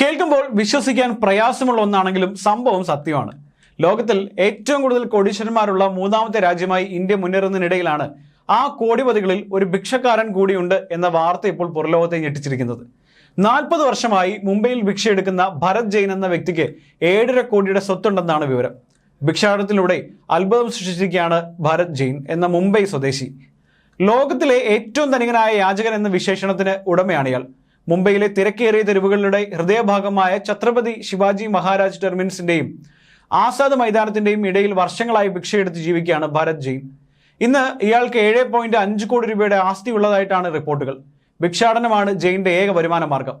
കേൾക്കുമ്പോൾ വിശ്വസിക്കാൻ പ്രയാസമുള്ള ഒന്നാണെങ്കിലും സംഭവം സത്യമാണ്. ലോകത്തിൽ ഏറ്റവും കൂടുതൽ കോടീശ്വരന്മാരുള്ള മൂന്നാമത്തെ രാജ്യമായി ഇന്ത്യ മുന്നേറുന്നതിനിടയിലാണ് ആ കോടിപതികളിൽ ഒരു ഭിക്ഷക്കാരൻ കൂടിയുണ്ട് എന്ന വാർത്ത ഇപ്പോൾ പുറലോകത്തെ ഞെട്ടിച്ചിരിക്കുന്നത്. നാൽപ്പത് വർഷമായി മുംബൈയിൽ ഭിക്ഷയെടുക്കുന്ന ഭരത് ജെയിൻ എന്ന വ്യക്തിക്ക് ഏഴര കോടിയുടെ സ്വത്തുണ്ടെന്നാണ് വിവരം. ഭിക്ഷാടനത്തിലൂടെ അത്ഭുതം സൃഷ്ടിച്ചിരിക്കുകയാണ് ഭരത് ജെയിൻ എന്ന മുംബൈ സ്വദേശി. ലോകത്തിലെ ഏറ്റവും ധനികനായ യാചകൻ എന്ന വിശേഷണത്തിന് ഉടമയാണ് ഇയാൾ മുംബൈയിലെ തിരക്കേറിയ തെരുവുകളുടെ ഹൃദയഭാഗമായ ഛത്രപതി ശിവാജി മഹാരാജ് ടെർമിനസിന്റെയും ആസാദ് മൈതാനത്തിന്റെയും ഇടയിൽ വർഷങ്ങളായി ഭിക്ഷയെടുത്ത് ജീവിക്കുകയാണ് ഭരത് ജെയിൻ. ഇന്ന് ഇയാൾക്ക് ഏഴ് പോയിന്റ് അഞ്ച് കോടി രൂപയുടെ ആസ്തി ഉള്ളതായിട്ടാണ് റിപ്പോർട്ടുകൾ. ഭിക്ഷാടനമാണ് ജെയിന്റെ ഏക വരുമാന മാർഗം.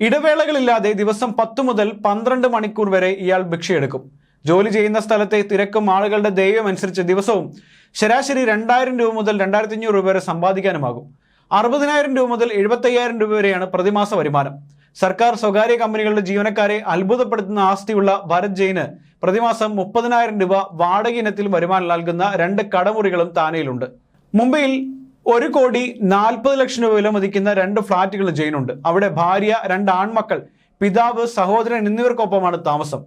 ഇടവേളകളില്ലാതെ ദിവസം പത്ത് മുതൽ പന്ത്രണ്ട് മണിക്കൂർ വരെ ഇയാൾ ഭിക്ഷയെടുക്കും. ജോലി ചെയ്യുന്ന സ്ഥലത്തെ തിരക്കും ആളുകളുടെ ദൈവം അനുസരിച്ച് ദിവസവും ശരാശരി രണ്ടായിരം രൂപ മുതൽ രണ്ടായിരത്തി അഞ്ഞൂറ് രൂപ വരെ സമ്പാദിക്കാനുമാകും. അറുപതിനായിരം രൂപ മുതൽ എഴുപത്തയ്യായിരം രൂപ വരെയാണ് പ്രതിമാസ വരുമാനം. സർക്കാർ സ്വകാര്യ കമ്പനികളുടെ ജീവനക്കാരെ അത്ഭുതപ്പെടുത്തുന്ന ആസ്തിയുള്ള ഭരത് ജെയിന് പ്രതിമാസം മുപ്പതിനായിരം രൂപ വാടക ഇനത്തിൽ വരുമാനം നൽകുന്ന രണ്ട് കടമുറികളും താനയിലുണ്ട്. മുംബൈയിൽ ഒരു കോടി നാൽപ്പത് ലക്ഷം രൂപ വില മതിക്കുന്ന രണ്ട് ഫ്ളാറ്റുകൾ ജെയിനുണ്ട്. അവിടെ ഭാര്യ രണ്ട് ആൺമക്കൾ പിതാവ് സഹോദരൻ എന്നിവർക്കൊപ്പമാണ് താമസം.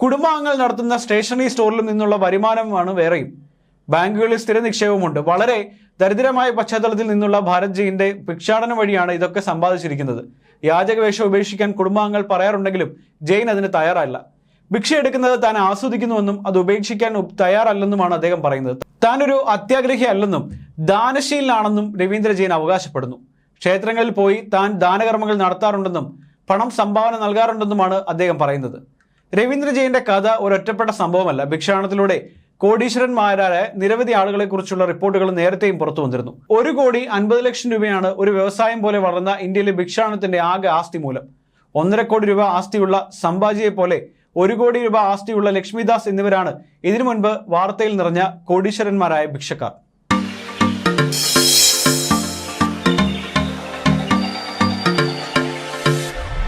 കുടുംബാംഗങ്ങൾ നടത്തുന്ന സ്റ്റേഷനറി സ്റ്റോറിൽ നിന്നുള്ള വരുമാനമാണ് വേറെയും. ബാങ്കുകളിൽ സ്ഥിര നിക്ഷേപമുണ്ട്. വളരെ ദരിദ്രമായ പശ്ചാത്തലത്തിൽ നിന്നുള്ള ഭാരത് ജെയിന്റെ ഭിക്ഷാടനം വഴിയാണ് ഇതൊക്കെ സമ്പാദിച്ചിരിക്കുന്നത്. യാചകവേഷം ഉപേക്ഷിക്കാൻ കുടുംബാംഗങ്ങൾ പറയാറുണ്ടെങ്കിലും ജെയിൻ അതിന് തയ്യാറല്ല. ഭിക്ഷ എടുക്കുന്നത് താൻ ആസ്വദിക്കുന്നുവെന്നും അത് ഉപേക്ഷിക്കാൻ തയ്യാറല്ലെന്നുമാണ് അദ്ദേഹം പറയുന്നത്. താനൊരു അത്യാഗ്രഹി അല്ലെന്നും ദാനശീലനാണെന്നും രവീന്ദ്ര ജെയിൻ അവകാശപ്പെടുന്നു. ക്ഷേത്രങ്ങളിൽ പോയി താൻ ദാനകർമ്മങ്ങൾ നടത്താറുണ്ടെന്നും പണം സംഭാവന നൽകാറുണ്ടെന്നുമാണ് അദ്ദേഹം പറയുന്നത്. രവീന്ദ്ര ജെയിന്റെ കഥ ഒരൊറ്റപ്പെട്ട സംഭവമല്ല. ഭിക്ഷാടനത്തിലൂടെ കോടീശ്വരന്മാരായ നിരവധി ആളുകളെ കുറിച്ചുള്ള റിപ്പോർട്ടുകൾ നേരത്തെയും പുറത്തു വന്നിരുന്നു. ഒരു കോടി അൻപത് ലക്ഷം രൂപയാണ് ഒരു വ്യവസായം പോലെ വളർന്ന ഇന്ത്യയിലെ ഭിക്ഷാണത്തിന്റെ ആകെ ആസ്തി മൂലം. ഒന്നര കോടി രൂപ ആസ്തിയുള്ള സംഭാജിയെ പോലെ ഒരു കോടി രൂപ ആസ്തിയുള്ള ലക്ഷ്മിദാസ് എന്നിവരാണ് ഇതിനു മുൻപ് വാർത്തയിൽ നിറഞ്ഞ കോടീശ്വരന്മാരായ ഭിക്ഷക്കാർ.